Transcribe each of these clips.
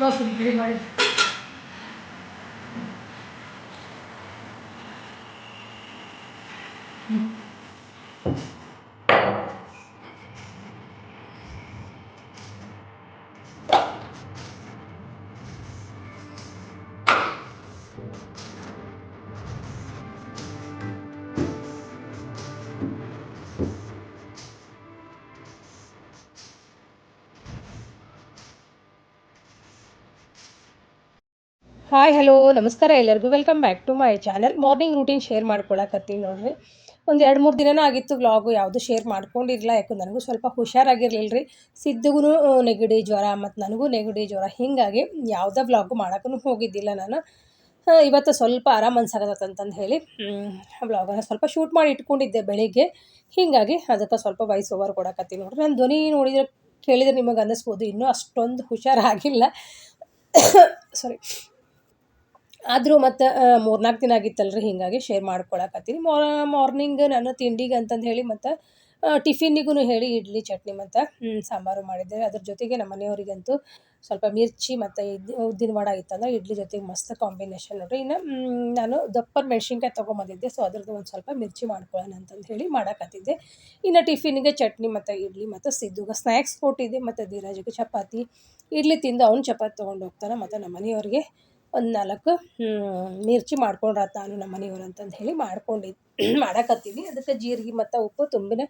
Boss ready ಮಾಡಿ hi hello ನಮಸ್ಕಾರ ಎಲ್ಲರಿಗೂ. Welcome back to my channel morning routine share ಮಾಡ್ಕೊಳಕತ್ತೀನಿ ನೋಡ್ರಿ. ಒಂದು ಎರಡು, ಮೂರು ದಿನನೂ ಆಗಿತ್ತು ವ್ಲಾಗು ಯಾವುದು ಶೇರ್ ಮಾಡ್ಕೊಂಡಿರಲಿಲ್ಲ. ಯಾಕೆ ನನಗೂ ಸ್ವಲ್ಪ ಹುಷಾರಾಗಿರಲಿಲ್ಲ ರೀ ಸಿದ್ದಗೂ ನೆಗಡಿ ಜ್ವರ ಮತ್ತು ನನಗೂ ನೆಗಡಿ ಜ್ವರ. ಹೀಗಾಗಿ ಯಾವುದೇ ವ್ಲಾಗು ಮಾಡೋಕ್ಕೂ ಹೋಗಿದ್ದಿಲ್ಲ ನಾನು. ಇವತ್ತು ಸ್ವಲ್ಪ ಆರಾಮ ಅನ್ಸಾಗತ್ತಂತಂದು ಹೇಳಿ ವ್ಲಾಗನ್ನು ಸ್ವಲ್ಪ ಶೂಟ್ ಮಾಡಿ ಇಟ್ಕೊಂಡಿದ್ದೆ ಬೆಳಿಗ್ಗೆ. ಹೀಗಾಗಿ ಅದಕ್ಕೆ ಸ್ವಲ್ಪ ವಾಯ್ಸ್ ಓವರ್ ಕೊಡಕತ್ತೀನಿ ನೋಡ್ರಿ. ನಾನು ಧ್ವನಿ ನೋಡಿದ್ರೆ ಕೇಳಿದರೆ ನಿಮಗೆ ಅನ್ನಿಸ್ಬೋದು. ಇನ್ನೂ ಅಷ್ಟೊಂದು ಹುಷಾರಾಗಿಲ್ಲ. ಸಾರಿ ಆದರೂ ಮತ್ತು ಮೂರ್ನಾಲ್ಕು ದಿನ ಆಗಿತ್ತಲ್ರಿ, ಹೀಗಾಗಿ ಶೇರ್ ಮಾಡ್ಕೊಳಕತ್ತೀನಿ. ಮಾರ್ನಿಂಗ್ ನಾನು ತಿಂಡಿಗೆ ಅಂತಂದು ಹೇಳಿ ಮತ್ತು ಟಿಫಿನ್ನಿಗೂ ಹೇಳಿ ಇಡ್ಲಿ, ಚಟ್ನಿ ಮತ್ತು ಸಾಂಬಾರು ಮಾಡಿದ್ದೆ. ಅದ್ರ ಜೊತೆಗೆ ನಮ್ಮ ಮನೆಯವರಿಗಂತೂ ಸ್ವಲ್ಪ ಮಿರ್ಚಿ ಮತ್ತು ಉದ್ದಿನ ವಡ ಇತ್ತಂದ್ರೆ ಇಡ್ಲಿ ಜೊತೆಗೆ ಮಸ್ತ್ ಕಾಂಬಿನೇಷನ್ ನೋಡ್ರಿ. ಇನ್ನು ನಾನು ದಪ್ಪರ್ ಮೆಣಸಿನ್ಕಾಯಿ ತೊಗೊಂಬಂದಿದ್ದೆ ಸೊ ಅದ್ರದ್ದು ಒಂದು ಸ್ವಲ್ಪ ಮಿರ್ಚಿ ಮಾಡ್ಕೊಳ್ಳೋಣ ಅಂತಂದು ಹೇಳಿ ಮಾಡಕತ್ತಿದ್ದೆ. ಇನ್ನು ಟಿಫಿನಿಗೆ ಚಟ್ನಿ ಮತ್ತು ಇಡ್ಲಿ ಮತ್ತು ಸಿದ್ದುಗೆ ಸ್ನ್ಯಾಕ್ಸ್ ಕೊಟ್ಟಿದ್ದೆ, ಮತ್ತು ಧೀರಾಜಿಗೆ ಚಪಾತಿ, ಇಡ್ಲಿ ತಿಂದು ಅವ್ನು ಚಪಾತಿ ತೊಗೊಂಡು ಹೋಗ್ತಾನೆ ಮತ್ತು ನಮ್ಮ ಮನೆಯವ್ರಿಗೆ. ಒಂದು ನಾಲ್ಕು ಮಿರ್ಚಿ ಮಾಡ್ಕೊಂಡ್ರ ನಾನು ನಮ್ಮ ಮನೆಯವ್ರು ಅಂತಂದು ಹೇಳಿ ಮಾಡ್ಕೊಂಡಿದ್ದು ಮಾಡಕತ್ತೀನಿ. ಅದಕ್ಕೆ ಜೀರಿಗೆ ಮತ್ತು ಉಪ್ಪು, ತುಂಬಿನ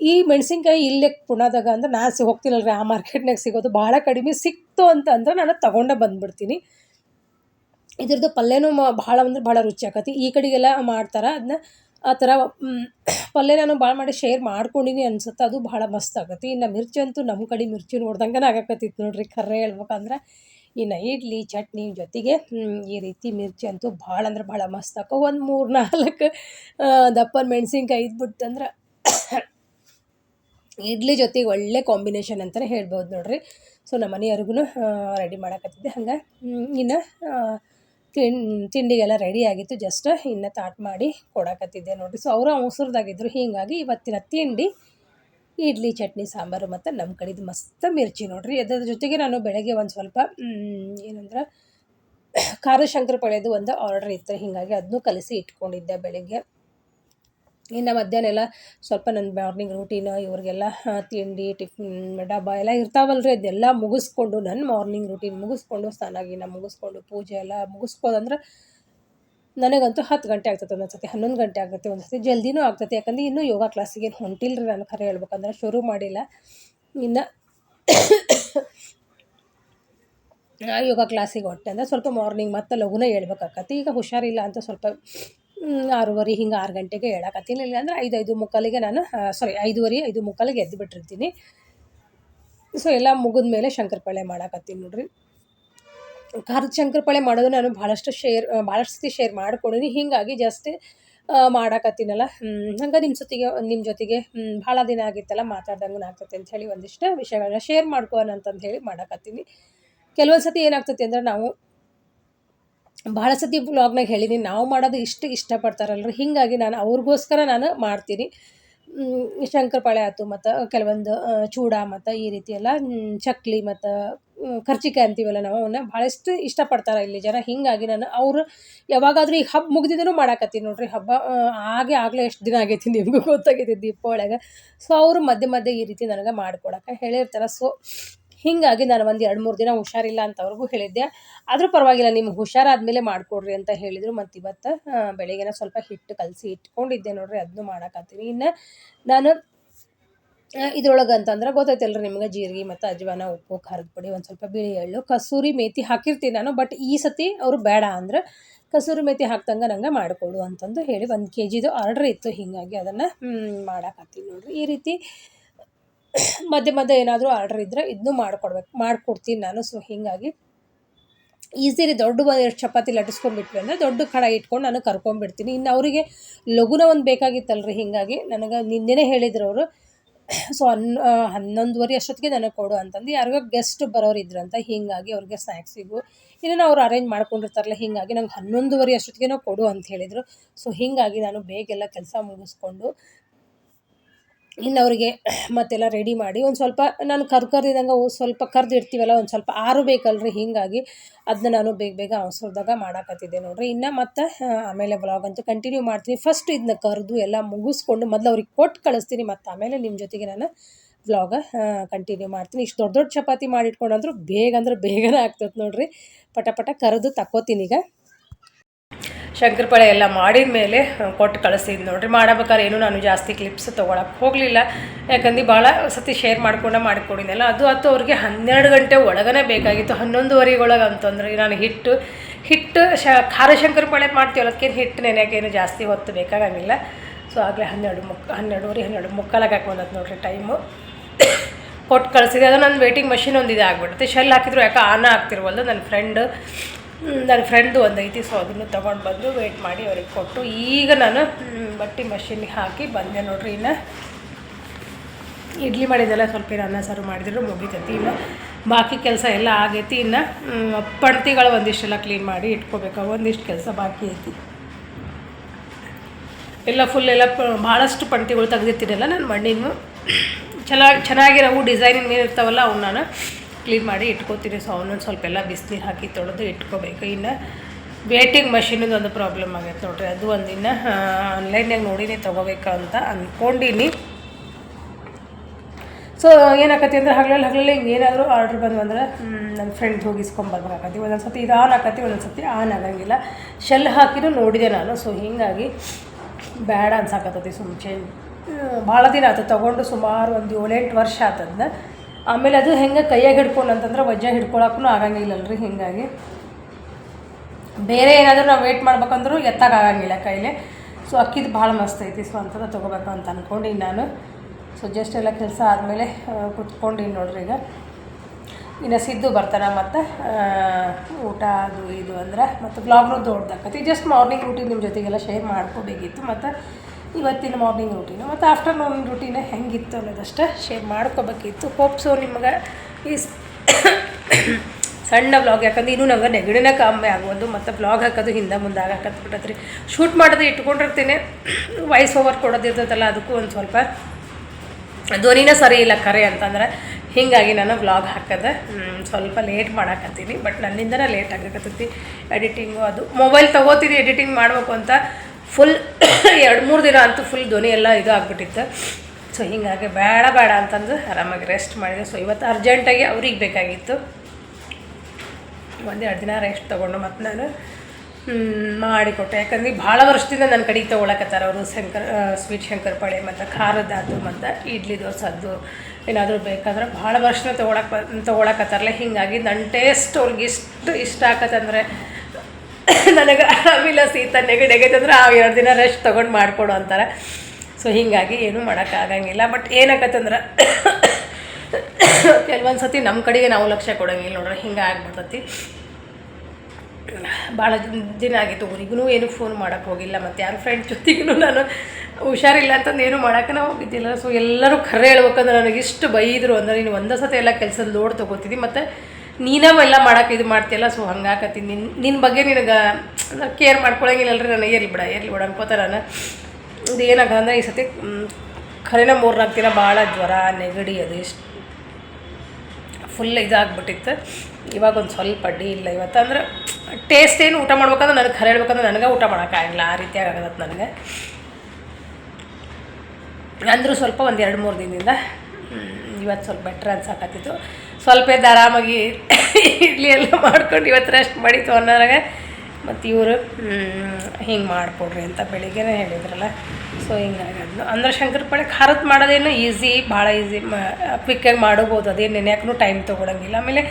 ಈ ಮೆಣಸಿನ್ಕಾಯಿ ಇಲ್ಲೇ ಪುಣದಾಗ ಅಂದ್ರೆ ನಾನು ಸಿ ಹೋಗ್ತೀನಲ್ರಿ, ಆ ಮಾರ್ಕೆಟ್ನಾಗ ಸಿಗೋದು ಭಾಳ ಕಡಿಮೆ ಸಿಕ್ತು ಅಂತ ಅಂದ್ರೆ ನಾನು ತೊಗೊಂಡೇ ಬಂದುಬಿಡ್ತೀನಿ. ಇದ್ರದ್ದು ಪಲ್ಯನೂ ಮ, ಭಾಳ ಅಂದ್ರೆ ಭಾಳ ರುಚಿ ಆಕತಿ. ಈ ಕಡೆಗೆಲ್ಲ ಮಾಡ್ತಾರೆ ಅದನ್ನ ಆ ಥರ ಪಲ್ಯ ನಾನು ಭಾಳ ಮಾಡಿ ಶೇರ್ ಮಾಡ್ಕೊಂಡಿನಿ ಅನ್ಸುತ್ತೆ, ಅದು ಭಾಳ ಮಸ್ತ್ ಆಗತ್ತೆ ಇನ್ನು ಮಿರ್ಚಿ ಅಂತೂ ನಮ್ಮ ಕಡೆ ಮಿರ್ಚಿ ನೋಡ್ದಂಗೆ ಆಗಕತ್ತಿತ್ತು ನೋಡ್ರಿ ಕರ್ರೆ ಹೇಳ್ಬೇಕಂದ್ರೆ. ಇನ್ನು ಇಡ್ಲಿ, ಚಟ್ನಿ ಜೊತೆಗೆ ಈ ರೀತಿ ಮಿರ್ಚಿ ಅಂತೂ ಭಾಳ ಅಂದ್ರೆ ಭಾಳ ಮಸ್ತ್. ಹಾಕೋ ಒಂದು ಮೂರು ನಾಲ್ಕು ದಪ್ಪನ ಮೆಣಸಿನ್ಕಾಯಿ ಇದ್ಬಿಟ್ಟಂದ್ರೆ ಇಡ್ಲಿ ಜೊತೆಗೆ ಒಳ್ಳೆ ಕಾಂಬಿನೇಷನ್ ಅಂತಲೇ ಹೇಳ್ಬೋದು ನೋಡ್ರಿ. ಸೊ, ನಮ್ಮ ಮನೆಯವ್ರಿಗೂ ರೆಡಿ ಮಾಡಕತ್ತಿದ್ದೆ. ಹಂಗೆ ಇನ್ನು ತಿನ್, ತಿಂಡಿಗೆಲ್ಲ ರೆಡಿ ಆಗಿತ್ತು. ಜಸ್ಟ್ ಇನ್ನು ತಾಟ್ ಮಾಡಿ ಕೊಡಕತ್ತಿದ್ದೆ ನೋಡಿರಿ. ಸೊ, ಅವರು ಅವಸರದಾಗಿದ್ದರು ಹೀಗಾಗಿ ಇವತ್ತಿನ ತಿಂಡಿ ಇಡ್ಲಿ ಚಟ್ನಿ, ಸಾಂಬಾರು ಮತ್ತು ನಮ್ಮ ಕಡೆದು ಮಸ್ತ್ ಮಿರ್ಚಿ ನೋಡಿರಿ. ಅದರ ಜೊತೆಗೆ ನಾನು ಬೆಳಗ್ಗೆ ಒಂದು ಸ್ವಲ್ಪ ಏನಂದ್ರೆ ಖಾರ ಶಂಕರಪಾಳ್ಯದು ಒಂದು ಆರ್ಡ್ರ್ ಇತ್ತು. ಹೀಗಾಗಿ ಅದನ್ನೂ ಕಲಿಸಿ ಇಟ್ಕೊಂಡಿದ್ದೆ ಬೆಳಗ್ಗೆ. ಇನ್ನು ಮಧ್ಯಾಹ್ನ ಎಲ್ಲ ಸ್ವಲ್ಪ ನನ್ನ ಮಾರ್ನಿಂಗ್ ರೂಟೀನ್ ಇವ್ರಿಗೆಲ್ಲ ತಿಂಡಿ ಟಿಫಿನ್ ಡಬ್ಬ ಎಲ್ಲ ಇರ್ತಾವಲ್ರಿ. ಅದೆಲ್ಲ ಮುಗಿಸ್ಕೊಂಡು ನನ್ನ ಮಾರ್ನಿಂಗ್ ರೂಟೀನ್ ಮುಗಿಸ್ಕೊಂಡು ಸ್ನಾನ ಗೀನ ಮುಗಿಸ್ಕೊಂಡು, ಪೂಜೆ ಎಲ್ಲ ಮುಗಿಸ್ಕೋದಂದ್ರೆ ನನಗಂತೂ ಹತ್ತು ಗಂಟೆ ಆಗ್ತದೆ ಒಂದೊಂದು ಸತಿ ಹನ್ನೊಂದು ಗಂಟೆ ಆಗುತ್ತೆ ಒಂದು ಸತಿ ಜಲ್ದಿನೂ ಆಗ್ತೈತೆ ಯಾಕಂದ್ರೆ ಇನ್ನೂ ಯೋಗ ಕ್ಲಾಸಿಗೆ ಏನು ಹೊಂಟಿಲ್ಲ ರೀ ನಾನು ಖರೆ ಹೇಳ್ಬೇಕಂದ್ರೆ, ಶುರು ಮಾಡಿಲ್ಲ. ಇನ್ನು ಯೋಗ ಕ್ಲಾಸಿಗೆ ಹೊಟ್ಟೆ ಅಂದ್ರೆ ಸ್ವಲ್ಪ ಮಾರ್ನಿಂಗ್ ಮತ್ತೆ ಲಘುನ ಹೇಳ್ಬೇಕಾಕತಿ. ಈಗ ಹುಷಾರಿಲ್ಲ ಅಂತ ಸ್ವಲ್ಪ ಆರೂವರೆ ಹಿಂಗೆ ಆರು ಗಂಟೆಗೆ ಹೇಳಕತ್ತೀನಿ. ಇಲ್ಲ ಅಂದರೆ ಐದು ಐದು ಮುಕ್ಕಾಲಿಗೆ ನಾನು ಸಾರಿ ಐದುವರೆ, ಐದು ಮುಕ್ಕಾಲಿಗೆ ಎದ್ದು ಬಿಟ್ಟಿರ್ತೀನಿ ಸೊ ಎಲ್ಲ ಮುಗಿದ ಮೇಲೆ ಶಂಕರಪಾಳೆ ಮಾಡಕತ್ತೀನಿ ನೋಡ್ರಿ. ಖಾರದ ಶಂಕರಪಾಳೆ ಮಾಡೋದು ನಾನು ಭಾಳಷ್ಟು ಶೇರ್ ಭಾಳಷ್ಟು ಸತಿ ಶೇರ್ ಮಾಡ್ಕೊಂಡಿನಿ. ಹೀಗಾಗಿ ಜಸ್ಟ್ ಮಾಡಕತ್ತೀನಲ್ಲ. ಹಂಗೆ ನಿಮ್ಮ ಜೊತೆಗೆ ನಿಮ್ಮ ಜೊತೆಗೆ ಭಾಳ ದಿನ ಆಗಿತ್ತಲ್ಲ ಮಾತಾಡ್ದಂಗೆ ಆಗ್ತೈತೆ ಹೇಳಿ ಒಂದಿಷ್ಟು ವಿಷಯಗಳನ್ನ ಶೇರ್ ಮಾಡ್ಕೋಣ ಅಂತಂದು ಹೇಳಿ ಮಾಡಕತ್ತೀನಿ. ಕೆಲವೊಂದು ಸತಿ ಏನಾಗ್ತೈತಿ ಅಂದ್ರೆ ನಾವು ಭಾಳ ಸತಿ ಬ್ಲಾಗ್ನಾಗ ಹೇಳಿನಿ, ನಾವು ಮಾಡೋದು ಇಷ್ಟು ಇಷ್ಟಪಡ್ತಾರಲ್ರಿ. ಹೀಗಾಗಿ ನಾನು ಅವ್ರಿಗೋಸ್ಕರ ನಾನು ಮಾಡ್ತೀನಿ. ಶಂಕರಪಾಳೆ ಆಯ್ತು ಮತ್ತು ಕೆಲವೊಂದು ಚೂಡ ಮತ್ತು, ಈ ರೀತಿ ಚಕ್ಲಿ ಮತ್ತು ಕರ್ಚಿಕಾಯಿ ಅಂತೀವಲ್ಲ ನಾವು ಅವನ್ನ ಭಾಳಷ್ಟು ಇಷ್ಟಪಡ್ತಾರೆ ಇಲ್ಲಿ ಜನ. ಹೀಗಾಗಿ ನಾನು ಅವರು ಯಾವಾಗಾದ್ರೂ ಈಗ ಹಬ್ಬ ಮುಗ್ದಿದ್ದೂ ಮಾಡಾಕತ್ತೀನಿ ನೋಡ್ರಿ. ಹಬ್ಬ ಆಗೇ ಆಗಲೇ ಎಷ್ಟು ದಿನ ಆಗೈತಿ ನಿಮಗೂ ಗೊತ್ತಾಗೈತಿ ದೀಪಾವಳಿಯಾಗ. ಸೊ ಅವರು ಮಧ್ಯೆ ಮಧ್ಯೆ ಈ ರೀತಿ ನನಗೆ ಮಾಡಿಕೊಡಕ್ಕೆ ಹೇಳಿರ್ತಾರೆ. ಸೊ ಹೀಗಾಗಿ ನಾನು ಒಂದು ಎರಡು ಮೂರು ದಿನ ಹುಷಾರಿಲ್ಲ ಅಂತ ಅವ್ರಿಗೂ ಹೇಳಿದ್ದೆ. ಆದರೂ ಪರವಾಗಿಲ್ಲ, ನಿಮ್ಗೆ ಹುಷಾರಾದಮೇಲೆ ಮಾಡಿಕೊಡ್ರಿ ಅಂತ ಹೇಳಿದರು. ಮತ್ತು ಇವತ್ತು ಬೆಳಗ್ಗೆನ ಸ್ವಲ್ಪ ಹಿಟ್ಟು ಕಲಸಿ ಇಟ್ಕೊಂಡಿದ್ದೆ ನೋಡ್ರಿ ಅದನ್ನು ಮಾಡಕತ್ತೀನಿ. ಇನ್ನು ನಾನು ಇದ್ರೊಳಗೆ ಅಂತಂದ್ರೆ ಗೊತ್ತೈತಲ್ರಿ ನಿಮ್ಗೆ ಜೀರಿಗೆ ಮತ್ತು ಅಜ್ವಾನ, ಉಪ್ಪು, ಖಾರದ ಪುಡಿ ಒಂದು ಸ್ವಲ್ಪ ಬಿಳಿ ಎಳ್ಳು, ಕಸೂರಿ ಮೇಥಿ ಹಾಕಿರ್ತೀನಿ ನಾನು, ಬಟ್ ಈ ಸತಿ ಅವರು ಬೇಡ ಅಂದ್ರೆ ಕಸೂರಿ ಮೇಥಿ ಹಾಕ್ದಂಗೆ ನಂಗೆ ಮಾಡಿಕೊಡು ಅಂತಂದು ಹೇಳಿ ಒಂದು ಕೆ ಜಿದು ಆರ್ಡ್ರ್ ಇತ್ತು. ಹೀಗಾಗಿ ಅದನ್ನು ಮಾಡಾಕತ್ತೀನಿ ನೋಡ್ರಿ. ಈ ರೀತಿ ಮಧ್ಯೆ ಮಧ್ಯೆ ಏನಾದರೂ ಆರ್ಡ್ರ್ ಇದ್ದರೆ ಇದನ್ನೂ ಮಾಡಿಕೊಡ್ಬೇಕು, ಮಾಡಿಕೊಡ್ತೀನಿ ನಾನು. ಸೊ ಹೀಗಾಗಿ ಈಸಿಲಿ ದೊಡ್ಡ ಎರಡು ಚಪಾತಿ ಲಟ್ಟಿಸ್ಕೊಂಡ್ಬಿಟ್ವಿ ಅಂದರೆ ದೊಡ್ಡ ಕಡಾಯಿ ಇಟ್ಕೊಂಡು ನಾನು ಕರ್ಕೊಂಡ್ಬಿಡ್ತೀನಿ ಇನ್ನು ಅವರಿಗೆ ಲಘುನ ಒಂದು ಬೇಕಾಗಿತ್ತಲ್ರಿ, ಹೀಗಾಗಿ ನನಗೆ ನಿನ್ನೆನೇ ಹೇಳಿದ್ರು ಅವರು ಸೊ ಹನ್ ಹನ್ನೊಂದುವರೆ ಅಷ್ಟೊತ್ತಿಗೆ ನನಗೆ ಕೊಡು ಅಂತಂದು. ಯಾರಿಗೋ ಗೆಸ್ಟ್ ಬರೋರು ಇದ್ರಂತ, ಹೀಗಾಗಿ ಅವ್ರಿಗೆ ಸ್ನ್ಯಾಕ್ಸಿಗೂ ಏನೇನೋ ಅವ್ರು ಅರೇಂಜ್ ಮಾಡ್ಕೊಂಡಿರ್ತಾರಲ್ಲ, ಹೀಗಾಗಿ ನಂಗೆ ಹನ್ನೊಂದುವರೆ ಅಷ್ಟೊತ್ತಿಗೆ ಕೊಡು ಅಂತ ಹೇಳಿದರು. ಸೊ ಹೀಗಾಗಿ ನಾನು ಬೇಗೆಲ್ಲ ಕೆಲಸ ಮುಗಿಸ್ಕೊಂಡು ಇನ್ನು ಅವರಿಗೆ ಮತ್ತೆಲ್ಲ ರೆಡಿ ಮಾಡಿ ಒಂದು ಸ್ವಲ್ಪ ನಾನು ಕರ್ ಕರ್ದಿದಂಗೆ ಸ್ವಲ್ಪ ಕರ್ದು ಇಡ್ತೀವಲ್ಲ, ಒಂದು ಸ್ವಲ್ಪ ಆರು ಬೇಕಲ್ರಿ ಹೀಗಾಗಿ. ಅದನ್ನ ನಾನು ಬೇಗ ಬೇಗ ಅವಸರದಾಗ ಮಾಡಾಕತ್ತಿದ್ದೆ ನೋಡ್ರಿ. ಇನ್ನು ಮತ್ತೆ ಆಮೇಲೆ ಬ್ಲಾಗ್ ಅಂತೂ ಕಂಟಿನ್ಯೂ ಮಾಡ್ತೀನಿ. ಫಸ್ಟ್ ಇದನ್ನ ಕರೆದು ಎಲ್ಲ ಮುಗಿಸ್ಕೊಂಡು ಮೊದಲು ಅವ್ರಿಗೆ ಕೊಟ್ಟು ಕಳಿಸ್ತೀನಿ ಮತ್ತು ಆಮೇಲೆ ನಿಮ್ಮ ಜೊತೆಗೆ ನಾನು ವ್ಲಾಗ ಕಂಟಿನ್ಯೂ ಮಾಡ್ತೀನಿ. ಇಷ್ಟು ದೊಡ್ಡ ದೊಡ್ಡ ಚಪಾತಿ ಮಾಡಿಟ್ಕೊಂಡಂದ್ರೂ ಬೇಗ ಅಂದ್ರೆ ಬೇಗನೆ ಆಗ್ತದೆ ನೋಡ್ರಿ. ಪಟ ಪಟ ಕರೆದು ತಕ್ಕೋತೀನಿ ಈಗ. ಶಂಕರಪಾಳೆ ಎಲ್ಲ ಮಾಡಿದ ಮೇಲೆ ಕೊಟ್ಟು ಕಳಿಸಿದ್ದು ನೋಡ್ರಿ. ಮಾಡಬೇಕಾದ್ರೆ ಏನು ನಾನು ಜಾಸ್ತಿ ಕ್ಲಿಪ್ಸ್ ತೊಗೊಳಕ್ಕೆ ಹೋಗಲಿಲ್ಲ. ಯಾಕಂದ್ರೆ ಭಾಳ ಸತಿ ಶೇರ್ ಮಾಡ್ಕೊಂಡು ಮಾಡಿಕೊಡಿನಲ್ಲ ಅದು ಹತ್ತು ಅವ್ರಿಗೆ ಹನ್ನೆರಡು ಗಂಟೆ ಒಳಗನೇ ಬೇಕಾಗಿತ್ತು. ಹನ್ನೊಂದುವರೆಗೆ ಒಳಗೆ ಅಂತಂದ್ರೆ ನಾನು ಹಿಟ್ಟು ಹಿಟ್ಟು ಶ ಖಾರ ಶಂಕರಪಾಳೆ ಮಾಡ್ತೀವಲ್ಲ, ಅದಕ್ಕೇನು ಹಿಟ್ಟು ನೆನೆಯೋಕ್ಕೇನು ಜಾಸ್ತಿ ಹೊತ್ತು ಬೇಕಾಗಂಗಿಲ್ಲ. ಸೊ ಆಗಲೇ ಹನ್ನೆರಡು ಮುಕ್, ಹನ್ನೆರಡುವರೆ, ಹನ್ನೆರಡು ಮುಕ್ಕಾಲಾಗಿ ಹಾಕೊಂಡದ್ದು ನೋಡ್ರಿ ಟೈಮು ಕೊಟ್ಟು ಕಳಿಸಿದೆ. ಅದು ನನ್ನ ವೇಟಿಂಗ್ ಮಷಿನ್ ಒಂದು ಇದು ಆಗ್ಬಿಡುತ್ತೆ ಶೆಲ್ ಹಾಕಿದ್ರು ಯಾಕೆ? ಆನ ಆಗ್ತಿರ್ಬೋದು ನನ್ನ ಫ್ರೆಂಡ್ ನನ್ನ ಫ್ರೆಂಡ್ದು ಒಂದು ಐತಿ ಸೊ ಅದನ್ನು ತೊಗೊಂಡು ಬಂದು ವೇಟ್ ಮಾಡಿ ಅವ್ರಿಗೆ ಕೊಟ್ಟು. ಈಗ ನಾನು ಬಟ್ಟೆ ಮಷಿನ್ಗೆ ಹಾಕಿ ಬಂದೆ ನೋಡ್ರಿ ಇನ್ನು. ಇಡ್ಲಿ ಮಾಡಿದ್ದೆಲ್ಲ ಸ್ವಲ್ಪ ಅನ್ನ ಸಾರು ಮಾಡಿದ್ರು, ಮುಗಿತೈತಿ ಇನ್ನು. ಬಾಕಿ ಕೆಲಸ ಎಲ್ಲ ಆಗೈತಿ ಇನ್ನು. ಪಡ್ತಿಗಳು ಒಂದಿಷ್ಟೆಲ್ಲ ಕ್ಲೀನ್ ಮಾಡಿ ಇಟ್ಕೋಬೇಕು, ಒಂದಿಷ್ಟು ಕೆಲಸ ಬಾಕಿ ಐತಿ. ಎಲ್ಲ ಫುಲ್ ಎಲ್ಲ ಭಾಳಷ್ಟು ಪಂಕ್ತಿಗಳು ತೆಗೆದಿರ್ತೀನಲ್ಲ ನಾನು ಮಣ್ಣಿನ ಚೆನ್ನಾಗಿ ಚೆನ್ನಾಗಿರೋವು ಡಿಸೈನಿಂಗ್ ಏನು ಇರ್ತಾವಲ್ಲ ಅವು ನಾನು. ಕ್ಲೀನ್ ಮಾಡಿ ಇಟ್ಕೋತೀನಿ. ಸೊ ಅವನೊಂದು ಸ್ವಲ್ಪ ಎಲ್ಲ ಬಿಸಿನೀರು ಹಾಕಿ ತೊಳೆದು ಇಟ್ಕೋಬೇಕು. ಇನ್ನು ವೇಟಿಂಗ್ ಮಷಿನದು ಒಂದು ಪ್ರಾಬ್ಲಮ್ ಆಗೈತೆ ನೋಡಿರಿ. ಅದು ಒಂದು ಇನ್ನು ಆನ್ಲೈನ್ಯಾಗ ನೋಡಿನಿ, ತೊಗೋಬೇಕು ಅಂತ ಅಂದ್ಕೊಂಡಿನಿ ಸೊ, ಏನಾಕತಿ ಅಂದ್ರೆ ಹಗಲಲ್ಲಿ ಹಗಲಲ್ಲಿ ಹಿಂಗೆ ಏನಾದರೂ ಆರ್ಡ್ರ್ ಅಂದ್ರೆ ನನ್ನ ಫ್ರೆಂಡ್ ಹೋಗಿ ಇಸ್ಕೊಂಬರ್ಬೇಕಾಗತ್ತೆ ಒಂದೊಂದು ಸತಿ ಇದು ಆನ್ ಆಕತಿ, ಒಂದೊಂದು ಸತಿ ಆನ್ ಆಗಂಗಿಲ್ಲ. ಶೆಲ್ ಹಾಕಿನೂ ನೋಡಿದೆ ನಾನು. ಸೊ, ಹೀಗಾಗಿ ಬೇಡ ಅನ್ಸಾಕತ್ತೈತಿ ಸುಮ್ ಚೇಂಜ್ ಭಾಳ ದಿನ ಆಯ್ತು ತೊಗೊಂಡು ಸುಮಾರು ಒಂದು ಏಳೆಂಟು ವರ್ಷ ಆತದ್ನ. ಆಮೇಲೆ ಅದು ಹೆಂಗೆ ಕೈಯಾಗ ಹಿಡ್ಕೊಂಡು ಅಂತಂದ್ರೆ ವಜ್ಜ ಹಿಡ್ಕೊಳಕ್ಕೂ ಆಗಂಗಿಲ್ಲಲ್ರಿ ಹೀಗಾಗಿ. ಬೇರೆ ಏನಾದರೂ ನಾವು ವೇಟ್ ಮಾಡ್ಬೇಕಂದ್ರೂ ಎತ್ತಕ್ಕಾಗಂಗಿಲ್ಲ ಕೈಲಿ. ಸೊ ಅಕ್ಕಿದು ಭಾಳ ಮಸ್ತ್ ಐತಿ ಸೊ ಅಂಥದ್ದು ತೊಗೋಬೇಕು ಅಂತ ಅಂದ್ಕೊಂಡು ನಾನು. ಸೊ ಜಸ್ಟ್ ಎಲ್ಲ ಕೆಲಸ ಆದಮೇಲೆ ಕುತ್ಕೊಂಡು ನೋಡ್ರಿ ಈಗ. ಇನ್ನು ಸಿದ್ದು ಬರ್ತಾನೆ ಮತ್ತು ಊಟ ಅದು ಇದು ಅಂದ್ರೆ, ಮತ್ತು ಬ್ಲಾಗ್ನು ದೊಡ್ಡದಾಕತಿ. ಜಸ್ಟ್ ಮಾರ್ನಿಂಗ್ ರೂಟೀನ್ ನಿಮ್ಮ ಜೊತೆಗೆಲ್ಲ ಶೇರ್ ಮಾಡ್ಕೋಬೇಕಿತ್ತು, ಮತ್ತು ಇವತ್ತಿನ ಮಾರ್ನಿಂಗ್ ರೂಟೀನು ಮತ್ತು ಆಫ್ಟರ್ನೂನ್ ರೂಟೀನ್ ಹೆಂಗಿತ್ತು ಅನ್ನೋದಷ್ಟೇ ಶೇರ್ ಮಾಡ್ಕೋಬೇಕಿತ್ತು. ಹೋಪ್ಸು ನಿಮ್ಗೆ ಈ ಸ್- ಸಣ್ಣ ವ್ಲಾಗ್ ಯಾಕಂದ್ರೆ ಇನ್ನೂ ನಂಗೆ ನೆಗಡಿನ ಕಮ್ಮಿ ಆಗ್ಬೋದು ಮತ್ತು ವ್ಲಾಗ್ ಹಾಕೋದು ಹಿಂದೆ ಮುಂದೆ ಆಗಕ್ಕೆ ಬಿಟ್ಟತ್ರಿ ಶೂಟ್ ಮಾಡೋದು ಇಟ್ಕೊಂಡಿರ್ತೀನಿ. ವಾಯ್ಸ್ ಓವರ್ ಕೊಡೋದಿರ್ತೈತಲ್ಲ ಅದಕ್ಕೂ ಒಂದು ಸ್ವಲ್ಪ ಧ್ವನಿನ ಸರಿ ಇಲ್ಲ ಕರೆ ಅಂತಂದ್ರೆ ಹೀಗಾಗಿ ನಾನು ವ್ಲಾಗ್ ಹಾಕೋದೆ ಸ್ವಲ್ಪ ಲೇಟ್ ಮಾಡಾಕತ್ತೀನಿ. ಬಟ್ ನನ್ನಿಂದನೇ ಲೇಟ್ ಆಗಕತ್ತೈತಿ ಎಡಿಟಿಂಗು ಅದು. ಮೊಬೈಲ್ ತೊಗೋತೀನಿ ಎಡಿಟಿಂಗ್ ಮಾಡಬೇಕು ಅಂತ ಫುಲ್ ಎರಡು ಮೂರು ದಿನ ಅಂತೂ ಫುಲ್ ಧ್ವನಿ ಎಲ್ಲ ಇದು ಆಗ್ಬಿಟ್ಟಿತ್ತು. ಸೊ ಹೀಗಾಗಿ ಬೇಡ ಬೇಡ ಅಂತಂದು ಆರಾಮಾಗಿ ರೆಸ್ಟ್ ಮಾಡಿದೆ. ಸೊ ಇವತ್ತು ಅರ್ಜೆಂಟಾಗಿ ಅವ್ರಿಗೆ ಬೇಕಾಗಿತ್ತು. ಒಂದೆರಡು ದಿನ ರೆಸ್ಟ್ ತೊಗೊಂಡು ಮತ್ತು ನಾನು ಮಾಡಿ ಮಾಡಿಕೊಟ್ಟೆ. ಯಾಕಂದ್ರೆ ಭಾಳ ವರ್ಷದಿಂದ ನನ್ನ ಕಡೆಗೆ ತೊಗೊಳಕತ್ತಾರ ಅವರು. ಶಂಕರ್ ಸ್ವೀಟ್ ಶಂಕರಪಾಳೆ ಮತ್ತು ಖಾರದಾತು ಮತ್ತು ಇಡ್ಲಿ ದೋಸದ್ದು ಏನಾದರೂ ಬೇಕಾದ್ರೆ ಭಾಳ ವರ್ಷನ ತೊಗೊಳಕ್ಕೆ ತೊಗೊಳಕತ್ತಾರಲ್ಲ. ಹೀಗಾಗಿ ನನ್ನ ಟೇಸ್ಟ್ ಅವ್ರಿಗೆ ಇಷ್ಟು ಇಷ್ಟ ಆಕತ್ತಂದ್ರೆ ನನಗೆ ಆರಾಮಿಲ್ಲ ಸೀತ, ನೆಗಡಿ ಆಗೈತಂದ್ರೆ ಆ ಎರಡು ದಿನ ರೆಸ್ಟ್ ತೊಗೊಂಡು ಮಾಡಿಕೊಡು ಅಂತಾರೆ. ಸೊ ಹೀಗಾಗಿ ಏನೂ ಮಾಡೋಕ್ಕಾಗಂಗಿಲ್ಲ ಬಟ್ ಏನಾಗತ್ತಂದ್ರೆ ಕೆಲವೊಂದು ಸತಿ ನಮ್ಮ ಕಡೆಗೆ ನಾವು ಲಕ್ಷ್ಯ ಕೊಡೋಂಗಿಲ್ಲ ನೋಡ್ರಿ, ಹಿಂಗೆ ಆಗ್ಬಿಡ್ತತಿ. ಭಾಳ ದಿನ ಆಗಿತ್ತು ಊರಿಗೂ ಏನು ಫೋನ್ ಮಾಡೋಕ್ಕೆ ಹೋಗಿಲ್ಲ. ಮತ್ತು ಯಾರು ಫ್ರೆಂಡ್ ಜೊತೆಗೂ ನಾನು ಹುಷಾರಿಲ್ಲ ಅಂತಂದು ಏನು ಮಾಡೋಕೆ ನಾವು ಹೋಗಿದ್ದಿಲ್ಲ. ಸೊ ಎಲ್ಲರೂ ಖರೆ ಹೇಳ್ಬೇಕಂದ್ರೆ ನನಗೆ ಇಷ್ಟು ಬೈದರು ಅಂದ್ರೆ ನೀನು ಒಂದೇ ಸತಿ ಎಲ್ಲ ಕೆಲಸದ ಲೋಡ್ ತೊಗೋತಿದ್ದಿ ಮತ್ತು ನೀನವೆಲ್ಲ ಮಾಡೋಕೆ ಇದು ಮಾಡ್ತೀಯಲ್ಲ ಸೊ ಹಂಗಾಕತ್ತೀನಿ ನಿನ್ನ ನಿನ್ನ ಬಗ್ಗೆ ನಿನಗೆ ಕೇರ್ ಮಾಡ್ಕೊಳಂಗಿಲ್ಲಲ್ರಿ ನನಗೆ ಏರ್ಲಿ ಬಿಡ ಏರ್ಲಿ ಬಿಡ ಅನ್ಕೋತಾರ ನಾನು. ಇದು ಏನಾಗಂದ್ರೆ ಈ ಸತಿ ಖರೆನ ಖರೇನ ಮೂರ್ನಾಲ್ಕು ದಿನ ಭಾಳ ಜ್ವರ ನೆಗಡಿ ಅದು ಎಷ್ಟು ಫುಲ್ ಇದಾಗ್ಬಿಟ್ಟಿತ್ತು. ಇವಾಗ ಒಂದು ಸ್ವಲ್ಪ ಅಡ್ಡಿ ಇಲ್ಲ ಇವತ್ತು. ಅಂದ್ರೆ ಟೇಸ್ಟ್ ಏನು ಊಟ ಮಾಡ್ಬೇಕಂದ್ರೆ ನನಗೆ ಖರೆ ಹೇಳ್ಬೇಕಂದ್ರೆ ನನಗೆ ಊಟ ಮಾಡೋಕ್ಕಾಗಿಲ್ಲ ಆ ರೀತಿಯಾಗಿ ಆಗತ್ತೆ ನನಗೆ. ಅಂದರೂ ಸ್ವಲ್ಪ ಒಂದು ಎರಡು ಮೂರು ದಿನದಿಂದ ಇವತ್ತು ಸ್ವಲ್ಪ ಬೆಟ್ರ್ ಅನ್ಸಕತ್ತಿತ್ತು. ಸ್ವಲ್ಪ ಆರಾಮಾಗಿ ಇಡ್ಲಿ ಎಲ್ಲ ಮಾಡ್ಕೊಂಡು ಇವತ್ತು ರೆಸ್ಟ್ ಮಾಡಿತ್ತು ಅನ್ನೋರಾಗ. ಮತ್ತು ಇವರು ಹಿಂಗೆ ಮಾಡಿಕೊಡ್ರಿ ಅಂತ ಬೆಳಿಗ್ಗೆನೇ ಹೇಳಿದ್ರಲ್ಲ. ಸೊ ಹಿಂಗೆ ಅಂದ್ರೆ ಶಂಕರಪಾಳೆ ಖಾರದ ಮಾಡೋದೇನು ಈಸಿ ಭಾಳ ಈಸಿ ಕ್ವಿಕ್ಕಾಗಿ ಮಾಡಬೋದು. ಅದೇನು ನೆನೆಯೋಕ್ಕೂ ಟೈಮ್ ತೊಗೊಳಂಗಿಲ್ಲ. ಆಮೇಲೆ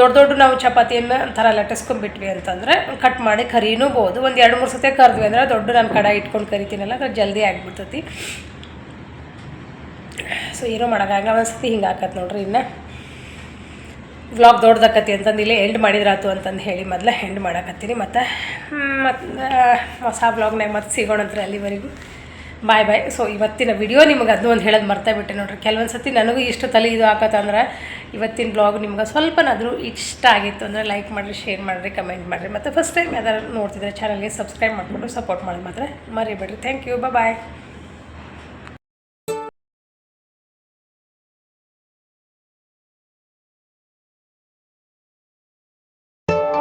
ದೊಡ್ಡ ದೊಡ್ಡ ನಾವು ಚಪಾತಿಯನ್ನು ಒಂಥರ ಲಟ್ಟಿಸ್ಕೊಂಡ್ಬಿಟ್ವಿ ಅಂತಂದರೆ ಕಟ್ ಮಾಡಿ ಕರಿನೂಬೋದು ಒಂದು ಎರಡು ಮೂರು ಸತಿ ಕರೆದ್ವಿ ಅಂದ್ರೆ ದೊಡ್ಡ ನಾನು ಕಡ ಇಟ್ಕೊಂಡು ಕರಿತೀನಲ್ಲ ಅದು ಜಲ್ದಿ ಆಗಿಬಿಡ್ತೈತಿ. ಸೊ ಏನೋ ಮಾಡೋಕ್ಕಾಗಲ್ಲ ಒಂದು ಸತಿ ಹಿಂಗೆ ಹಾಕತ್ತೆ ನೋಡ್ರಿ ಇನ್ನು. ವ್ಲಾಗ್ ದೊಡ್ಡದಾಕತಿ ಅಂತಂದು ಇಲ್ಲೇ ಎಂಡ್ ಮಾಡಿದ್ರಾತು ಅಂತಂದು ಹೇಳಿ ಮೊದಲು ಎಂಡ್ ಮಾಡಾಕತ್ತೀನಿ. ಮತ್ತು ಮತ್ತು ಹೊಸ ವ್ಲಾಗ್ನಾಗ ಮತ್ತೆ ಸಿಗೋಣಂತ್ರಿ ಅಲ್ಲಿವರೆಗೂ. ಬಾಯ್ ಬಾಯ್ ಸೊ ಇವತ್ತಿನ ವಿಡಿಯೋ ನಿಮಗೆ ಅದು ಒಂದು ಹೇಳೋದು ಮರ್ತಾ ಬಿಟ್ಟೆ ನೋಡ್ರಿ. ಕೆಲವೊಂದು ಸತಿ ನನಗೂ ಇಷ್ಟು ತಲೆ ಇದು ಆಕತ್ತಂದ್ರೆ ಇವತ್ತಿನ ಬ್ಲಾಗ್ ನಿಮ್ಗೆ ಸ್ವಲ್ಪನಾದರೂ ಇಷ್ಟ ಆಗಿತ್ತು ಅಂದರೆ ಲೈಕ್ ಮಾಡಿರಿ ಶೇರ್ ಮಾಡಿರಿ ಕಮೆಂಟ್ ಮಾಡಿರಿ. ಮತ್ತು ಫಸ್ಟ್ ಟೈಮ್ ಯಾವ್ದಾರು ನೋಡ್ತಿದ್ರೆ ಚಾನಲ್ಗೆ ಸಬ್ಸ್ಕ್ರೈಬ್ ಮಾಡಿಕೊಂಡು ಸಪೋರ್ಟ್ ಮಾಡಿ ಮಾತ್ರ ಮರಿಬೇಡ್ರಿ. Thank you bye